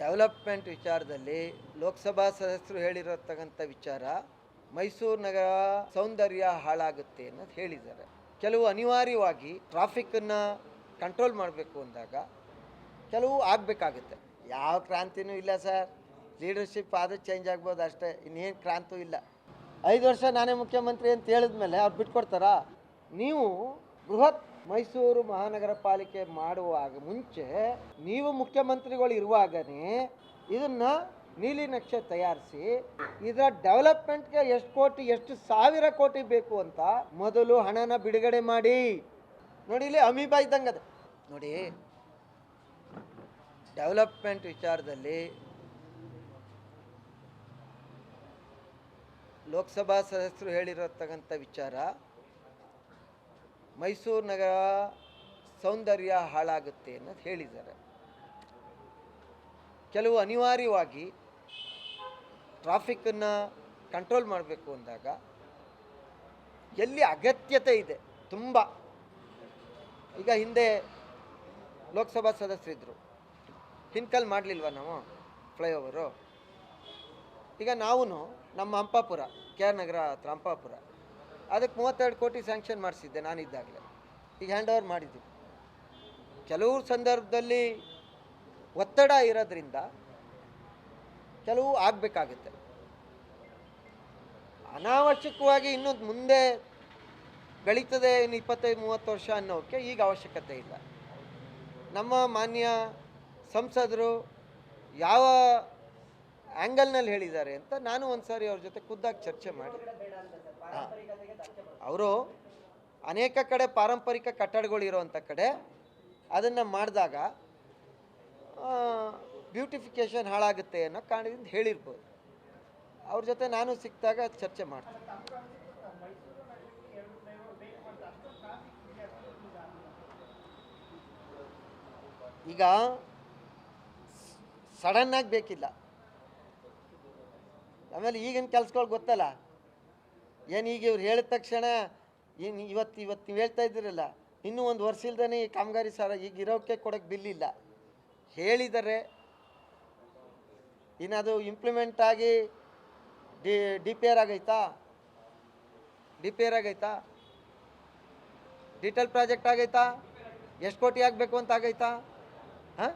Development ವಿಚಾರದಲ್ಲಿ ಲೋಕಸಭಾ ಸದಸ್ಯರು ಹೇಳಿರತಕ್ಕಂಥ ವಿಚಾರ ಮೈಸೂರು ನಗರ ಸೌಂದರ್ಯ ಹಾಳಾಗುತ್ತೆ ಅನ್ನೋದು ಹೇಳಿದ್ದಾರೆ. ಕೆಲವು ಅನಿವಾರ್ಯವಾಗಿ ಟ್ರಾಫಿಕ್ಕನ್ನು ಕಂಟ್ರೋಲ್ ಮಾಡಬೇಕು ಅಂದಾಗ ಕೆಲವು ಆಗಬೇಕಾಗುತ್ತೆ. ಯಾವ ಕ್ರಾಂತಿನೂ ಇಲ್ಲ ಸರ್. ಲೀಡರ್ಶಿಪ್ ಆದರೂ ಚೇಂಜ್ ಆಗ್ಬೋದು ಅಷ್ಟೇ. ಇನ್ನೇನು ಕ್ರಾಂತು ಇಲ್ಲ. ಐದು ವರ್ಷ ನಾನೇ ಮುಖ್ಯಮಂತ್ರಿ ಅಂತ ಹೇಳಿದ್ಮೇಲೆ ಅವ್ರು ಬಿಟ್ಕೊಡ್ತಾರಾ? ನೀವು ಬೃಹತ್ ಮೈಸೂರು ಮಹಾನಗರ ಪಾಲಿಕೆ ಮಾಡುವಾಗ ಮುಂಚೆ ನೀವು ಮುಖ್ಯಮಂತ್ರಿಗಳು ಇರುವಾಗನೇ ಇದನ್ನ ನೀಲಿ ನಕ್ಷೆ ತಯಾರಿಸಿ ಇದರ ಡೆವಲಪ್ಮೆಂಟ್ಗೆ ಎಷ್ಟು ಕೋಟಿ, ಎಷ್ಟು ಸಾವಿರ ಕೋಟಿ ಬೇಕು ಅಂತ ಮೊದಲು ಹಣನ ಬಿಡುಗಡೆ ಮಾಡಿ. ನೋಡಿ ಇಲ್ಲಿ ಅಮೀಬಾ ಇದ್ದಂಗೆ ಅದು ನೋಡಿ, ಡೆವಲಪ್ಮೆಂಟ್ ವಿಚಾರದಲ್ಲಿ ಲೋಕಸಭಾ ಸದಸ್ಯರು ಹೇಳಿರತಕ್ಕಂಥ ವಿಚಾರ ಮೈಸೂರು ನಗರ ಸೌಂದರ್ಯ ಹಾಳಾಗುತ್ತೆ ಅನ್ನೋದು ಹೇಳಿದ್ದಾರೆ. ಕೆಲವು ಅನಿವಾರ್ಯವಾಗಿ ಟ್ರಾಫಿಕ್ಕನ್ನು ಕಂಟ್ರೋಲ್ ಮಾಡಬೇಕು ಅಂದಾಗ ಎಲ್ಲಿ ಅಗತ್ಯತೆ ಇದೆ ತುಂಬ. ಈಗ ಹಿಂದೆ ಲೋಕಸಭಾ ಸದಸ್ಯರಿದ್ದರು ಹಿನ್ಕಲ್ ಮಾಡಲಿಲ್ವ ನಾವು ಫ್ಲೈಓವರು? ಈಗ ನಾವು ನಮ್ಮ ಹಂಪಾಪುರ, ಕೆ ಆರ್ ನಗರ ಹತ್ರ ಹಂಪಾಪುರ. ಅದಕ್ಕೆ ಮೂವತ್ತೆರಡು ಕೋಟಿ ಸ್ಯಾಂಕ್ಷನ್ ಮಾಡಿಸಿದ್ದೆ ನಾನಿದ್ದಾಗಲೇ. ಈಗ ಹ್ಯಾಂಡ್ ಓವರ್ ಮಾಡಿದ್ದು ಕೆಲವು ಸಂದರ್ಭದಲ್ಲಿ ಒತ್ತಡ ಇರೋದ್ರಿಂದ ಕೆಲವು ಆಗಬೇಕಾಗುತ್ತೆ. ಅನಾವಶ್ಯಕವಾಗಿ ಇನ್ನೊಂದು ಮುಂದೆ ಬೆಳೀತದೆ ಇನ್ನು ಇಪ್ಪತ್ತೈದು, ಮೂವತ್ತು ವರ್ಷ ಅನ್ನೋಕ್ಕೆ ಈಗ ಅವಶ್ಯಕತೆ ಇಲ್ಲ. ನಮ್ಮ ಮಾನ್ಯ ಸಂಸದರು ಯಾವ ಆ್ಯಂಗಲ್ನಲ್ಲಿ ಹೇಳಿದ್ದಾರೆ ಅಂತ ನಾನು ಒಂದು ಸಾರಿ ಅವ್ರ ಜೊತೆ ಖುದ್ದಾಗಿ ಚರ್ಚೆ ಮಾಡಿ. ಅವರು ಅನೇಕ ಕಡೆ ಪಾರಂಪರಿಕ ಕಟ್ಟಡಗಳು ಇರೋವಂಥ ಕಡೆ ಅದನ್ನು ಮಾಡಿದಾಗ ಬ್ಯೂಟಿಫಿಕೇಷನ್ ಹಾಳಾಗುತ್ತೆ ಅನ್ನೋ ಕಾರಣದಿಂದ ಹೇಳಿರ್ಬೋದು. ಅವ್ರ ಜೊತೆ ನಾನು ಸಿಕ್ಕಿದಾಗ ಚರ್ಚೆ ಮಾಡ್ತೀನಿ. ಈಗ ಸಡನ್ನಾಗಿ ಬೇಕಿಲ್ಲ. ಆಮೇಲೆ ಈಗಿನ ಕೆಲಸಗಳು ಗೊತ್ತಲ್ಲ? ಏನು ಈಗ ಇವ್ರು ಹೇಳಿದ ತಕ್ಷಣ, ಏನು ಇವತ್ತು ಇವತ್ತು ನೀವು ಹೇಳ್ತಾ ಇದ್ದೀರಲ್ಲ, ಇನ್ನೂ ಒಂದು ವರ್ಷ ಇಲ್ದೇ ಈ ಕಾಮಗಾರಿ ಸರ ಈಗ ಇರೋಕ್ಕೆ ಕೊಡೋಕ್ಕೆ ಬಿಲ್ ಇಲ್ಲ. ಹೇಳಿದರೆ ಇನ್ನದು ಇಂಪ್ಲಿಮೆಂಟ್ ಆಗಿ ಡಿ ಡಿ ಪಿ ಆರ್ ಆಗೈತಾ? ಡಿ ಪಿ ಆರ್ ಆಗೈತಾ? ಡಿಟೇಲ್ ಪ್ರಾಜೆಕ್ಟ್ ಆಗೈತಾ? ಎಷ್ಟು ಕೋಟಿ ಆಗಬೇಕು ಅಂತ ಆಗೈತಾ? ಹಾಂ?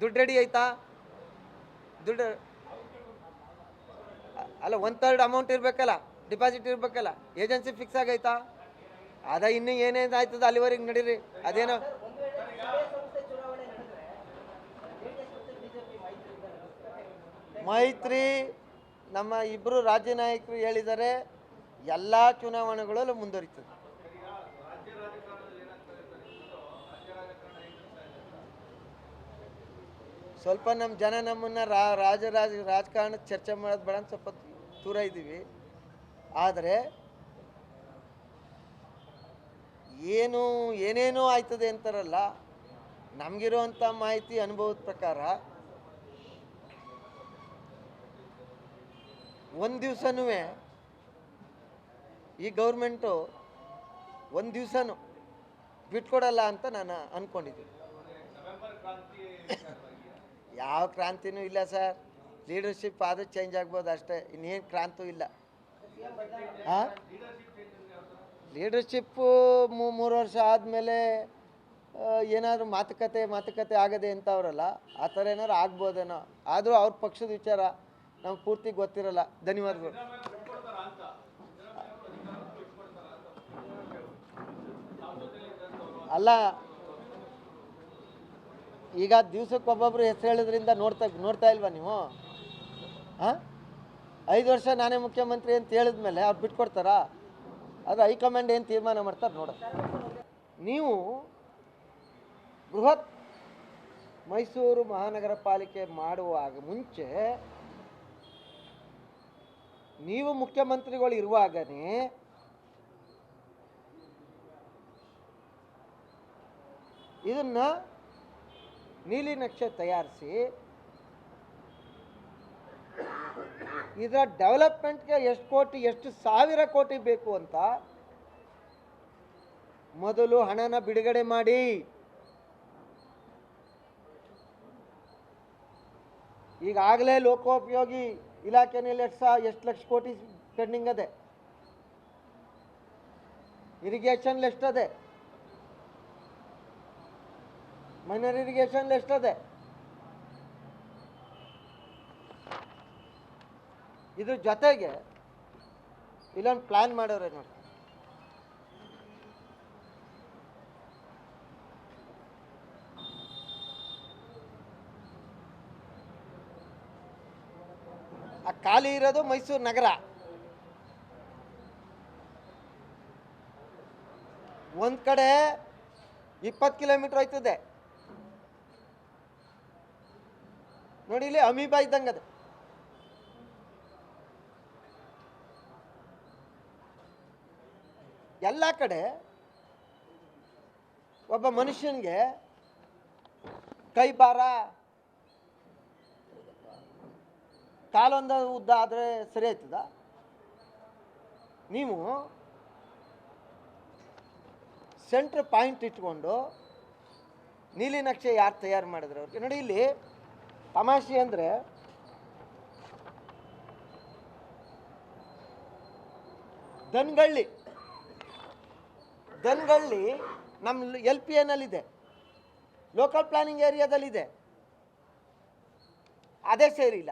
ದುಡ್ಡು ರೆಡಿ ಐತಾ ದುಡ್ಡು ಅಲ್ಲ ಒನ್ ತರ್ಡ್ ಅಮೌಂಟ್ ಇರಬೇಕಲ್ಲ. ಡಿಪಾಸಿಟ್ ಇರಬೇಕಲ್ಲ, ಏಜೆನ್ಸಿ ಫಿಕ್ಸ್ ಆಗೈತಾ? ಅದ ಇನ್ನು ಏನೇನು ಆಯ್ತದ ಅಲ್ಲಿವರೆಗೆ ನಡೀರಿ. ಅದೇನೋ ಮೈತ್ರಿ, ನಮ್ಮ ಇಬ್ಬರು ರಾಜ್ಯ ನಾಯಕರು ಹೇಳಿದ್ದಾರೆ ಎಲ್ಲ ಚುನಾವಣೆಗಳಲ್ಲೂ ಮುಂದುವರಿತದೆ. ಸ್ವಲ್ಪ ನಮ್ಮ ಜನ ನಮ್ಮನ್ನು ರಾಜ ರಾಜ ಚರ್ಚೆ ಮಾಡೋದು ಬೇಡ ಸ್ವಲ್ಪ ದೂರ ಇದ್ದೀವಿ. ಆದರೆ ಏನು ಏನೇನೋ ಆಯ್ತದೆ ಅಂತಾರಲ್ಲ, ನಮಗಿರುವಂಥ ಮಾಹಿತಿ ಅನುಭವದ ಪ್ರಕಾರ ಒಂದು ದಿವಸನೂ ಈ ಗೌರ್ಮೆಂಟು ಒಂದು ದಿವಸನೂ ಬಿಟ್ಕೊಡಲ್ಲ ಅಂತ ನಾನು ಅಂದ್ಕೊಂಡಿದ್ದೀನಿ ಯಾವ ಕ್ರಾಂತಿನೂ ಇಲ್ಲ ಸರ್. ಲೀಡರ್ಶಿಪ್ ಆದರೂ ಚೇಂಜ್ ಆಗ್ಬೋದು ಅಷ್ಟೇ, ಇನ್ನೇನು ಕ್ರಾಂತು ಇಲ್ಲ. ಲೀಡರ್ಶಿಪ್ಪು ಮೂರು ವರ್ಷ ಆದಮೇಲೆ ಏನಾದರೂ ಮಾತುಕತೆ ಮಾತುಕತೆ ಆಗದೆ ಅಂತವ್ರಲ್ಲ ಆ ಥರ ಏನಾದ್ರು ಆಗ್ಬೋದೇನೋ. ಆದರೂ ಅವ್ರ ಪಕ್ಷದ ವಿಚಾರ ನಮ್ಗೆ ಪೂರ್ತಿ ಗೊತ್ತಿರಲ್ಲ. ಧನ್ಯವಾದಗಳು. ಅಲ್ಲ, ಈಗ ದಿವ್ಸಕ್ಕೆ ಒಬ್ಬೊಬ್ರು ಹೆಸರು ಹೇಳೋದ್ರಿಂದ ನೋಡ್ತಾ ನೋಡ್ತಾ ಇಲ್ವಾ ನೀವು? ಹಾಂ ಐದು ವರ್ಷ ನಾನೇ ಮುಖ್ಯಮಂತ್ರಿ ಅಂತ ಹೇಳಿದ್ಮೇಲೆ ಅವ್ರು ಬಿಟ್ಕೊಡ್ತಾರಾ? ಅದು ಹೈಕಮಾಂಡ್ ಏನು ತೀರ್ಮಾನ ಮಾಡ್ತಾರೆ ನೋಡ. ನೀವು ಬೃಹತ್ ಮೈಸೂರು ಮಹಾನಗರ ಪಾಲಿಕೆ ಮಾಡುವಾಗ ಮುಂಚೆ ನೀವು ಮುಖ್ಯಮಂತ್ರಿಗಳು ಇರುವಾಗನೇ ಇದನ್ನ ನೀಲಿ ನಕ್ಷೆ ತಯಾರಿಸಿ ಇದರ ಡೆವಲಪ್ಮೆಂಟ್ಗೆ ಎಷ್ಟು ಕೋಟಿ, ಎಷ್ಟು ಸಾವಿರ ಕೋಟಿ ಬೇಕು ಅಂತ ಮೊದಲು ಹಣನ ಬಿಡುಗಡೆ ಮಾಡಿ. ಈಗಾಗಲೇ ಲೋಕೋಪಯೋಗಿ ಇಲಾಖೆನಲ್ಲಿ ಎಷ್ಟು ಸಾ, ಎಷ್ಟು ಲಕ್ಷ ಕೋಟಿ ಪೆಂಡಿಂಗ್ ಅದೆ. ಇರಿಗೇಷನ್ ಎಷ್ಟದೆ ಮೈನರ್ ಇರಿಗೇಷನ್ ಎಷ್ಟದೆ ಇದ್ರ ಜೊತೆಗೆ ಇಲ್ಲೊಂದು ಪ್ಲ್ಯಾನ್ ಮಾಡೋರೆ ನೋಡಿ. ಆ ಖಾಲಿ ಇರೋದು ಮೈಸೂರು ನಗರ. ಒಂದು ಕಡೆ ಇಪ್ಪತ್ತು ಕಿಲೋಮೀಟ್ರ್ ಹೋಯ್ತದೆ. ನೋಡಿ ಇಲ್ಲಿ ಅಮೀಬಾ ಇದ್ದಂಗೆ ಎಲ್ಲ ಕಡೆ ಒಬ್ಬ ಮನುಷ್ಯನಿಗೆ ಕೈ ಭಾರ, ಕಾಲೊಂದ ಉದ್ದ ಆದರೆ ಸರಿ ಆಯ್ತದ? ನೀವು ಸೆಂಟ್ರ್ ಪಾಯಿಂಟ್ ಇಟ್ಕೊಂಡು ನೀಲಿ ನಕ್ಷೆ ಯಾರು ತಯಾರು ಮಾಡಿದ್ರು ಅವ್ರಿಗೆ? ನೋಡಿ ಇಲ್ಲಿ ತಮಾಷೆ ಅಂದರೆ ದನ್ಗಳ್ಳಿ ದನ್ಗಳ್ಳಿ ನಮ್ಮ ಎಲ್ ಪಿ ಎನಲ್ಲಿದೆ. ಲೋಕಲ್ ಪ್ಲಾನಿಂಗ್ ಏರಿಯಾದಲ್ಲಿದೆ ಅದೇ ಸೇರಿಲ್ಲ.